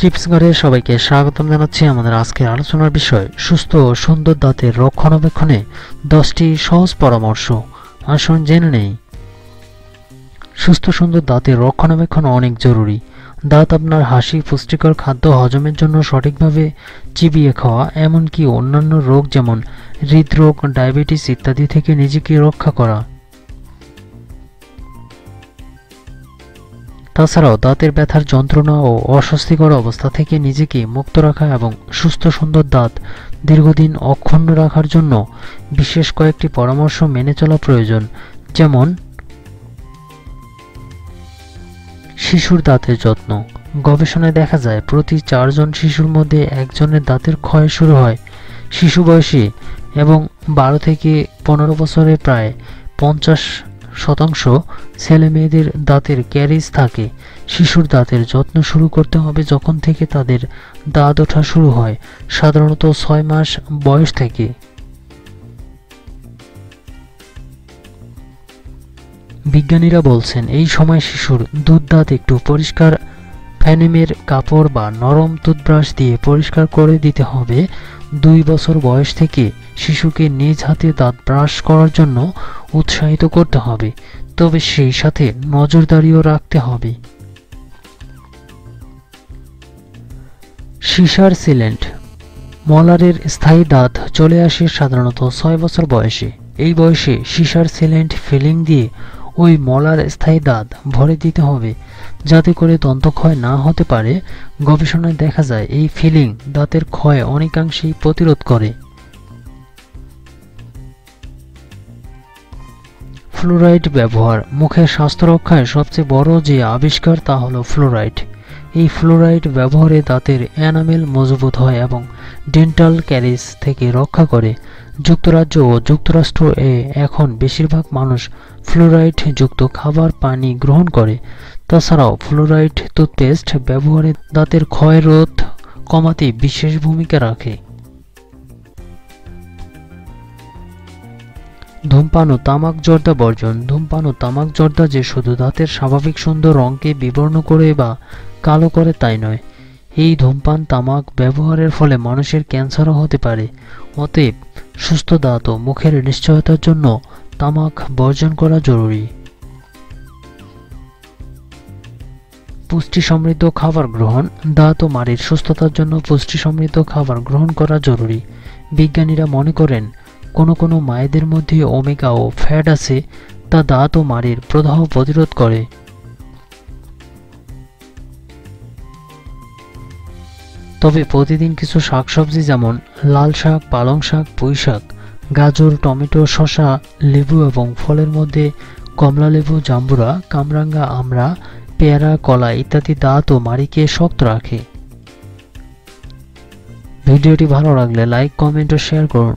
Tips ঘরে সবাইকে স্বাগতম জানাচ্ছি আমাদের আজকের আলোচনার বিষয়, সুস্থ ও সুন্দর দাঁতের রক্ষণাবেক্ষণে দশটি সহজ পরামর্শ। আসুন জেনে নেই। সুস্থ সুন্দর দাঁতের রক্ষণাবেক্ষণ অনেক জরুরি। দাঁত আপনার হাসি, পুষ্টিকর খাদ্য হজমের জন্য সঠিকভাবে চিবিয়ে খাওয়া, এমনকি অন্যান্য রোগ যেমন হৃদরোগ, ডায়াবেটিস ইত্যাদি থেকে নিজেকে রক্ষা করা। তাছাড়াও দাঁতের ব্যথার যন্ত্রণা ও অস্বস্তিকর অবস্থা থেকে নিজেকে মুক্ত রাখা এবং সুস্থ সুন্দর দাঁত দীর্ঘদিন অক্ষুণ্ণ রাখার জন্য বিশেষ কয়েকটি পরামর্শ মেনে চলা প্রয়োজন। যেমন, শিশুর দাঁতের যত্ন। গবেষণায় দেখা যায়, প্রতি চারজন শিশুর মধ্যে একজনের দাঁতের ক্ষয় শুরু হয়। শিশু বয়সী এবং বারো থেকে পনেরো বছরে প্রায় পঞ্চাশ শতাংশ ছেলে মেয়েদের দাঁতের ক্যারিজ থাকে। শিশুর দাঁতের যত্ন শুরু করতে হবে যখন থেকে তাদের দাঁত ওঠা শুরু হয়, সাধারণত ছয় মাস বয়স থেকে। বিজ্ঞানীরা বলছেন, এই সময় শিশুর দুধ দাঁত একটু পরিষ্কার ফ্যানেমের কাপড় বা নরম টুথব্রাশ দিয়ে পরিষ্কার করে দিতে হবে। দুই বছর বয়স থেকে শিশুকে নিজ হাতে দাঁত ব্রাশ করার জন্য উৎসাহিত করতে হবে, তবে সেই সাথে নজরদারিও রাখতে হবে। সিসার সিলেন্ট, মলারের স্থায়ী দাঁত চলে আসে সাধারণত ছয় বছর বয়সে। এই বয়সে সিসার সিলেন্ট ফিলিং দিয়ে ওই মলার স্থায়ী দাঁত ভরে দিতে হবে, যাতে করে দন্তক্ষয় না হতে পারে। গবেষণায় দেখা যায়, এই ফিলিং দাঁতের ক্ষয় অনেকাংশেই প্রতিরোধ করে। ফ্লোরাইড ব্যবহার। মুখের স্বাস্থ্য রক্ষায় সবচেয়ে বড় যে আবিষ্কার তা হলো ফ্লোরাইড। এই ফ্লোরাইড ব্যবহারে দাঁতের এনামেল মজবুত হয় এবং ডেন্টাল ক্যারিস থেকে রক্ষা করে। যুক্তরাজ্য ও যুক্তরাষ্ট্র এ এখন বেশিরভাগ মানুষ ফ্লোরাইড যুক্ত খাবার পানি গ্রহণ করে। তাছাড়াও ফ্লোরাইড টুথপেস্ট ব্যবহারে দাঁতের ক্ষয় রোধ কমাতে বিশেষ ভূমিকা রাখে। ধূমপান ও তামাক জর্দা বর্জন। ধূমপান ও তামাক জর্দা যে শুধু দাঁতের স্বাভাবিক সুন্দর রঙকে বিবর্ণ করে বা কালো করে, তাই নয়। এই ধূমপান, তামাক ব্যবহারের ফলে মানুষের ক্যান্সারও হতে পারে। অতএব সুস্থ দাঁত ও মুখের নিশ্চয়তার জন্য তামাক বর্জন করা জরুরি। পুষ্টি সমৃদ্ধ খাবার গ্রহণ। দাঁত ও মাড়ির সুস্থতার জন্য পুষ্টি সমৃদ্ধ খাবার গ্রহণ করা জরুরি। বিজ্ঞানীরা মনে করেন কোনো কোনো মায়েদের মধ্যে ওমেগা ও ফ্যাট আছে, তা দাঁত ও মাড়ির প্রদাহ প্রতিরোধ করে। তবে প্রতিদিন কিছু শাকসবজি যেমন লাল শাক, পালং শাক, পুঁই শাক, গাজর, টমেটো, শসা, লেবু এবং ফলের মধ্যে কমলা লেবু, জাম্বুরা, কামরাঙ্গা, আমড়া, পেয়ারা, কলা ইত্যাদি দাঁত ও মাড়িকে শক্ত রাখে। ভিডিওটি ভালো লাগলে লাইক, কমেন্ট ও শেয়ার করুন।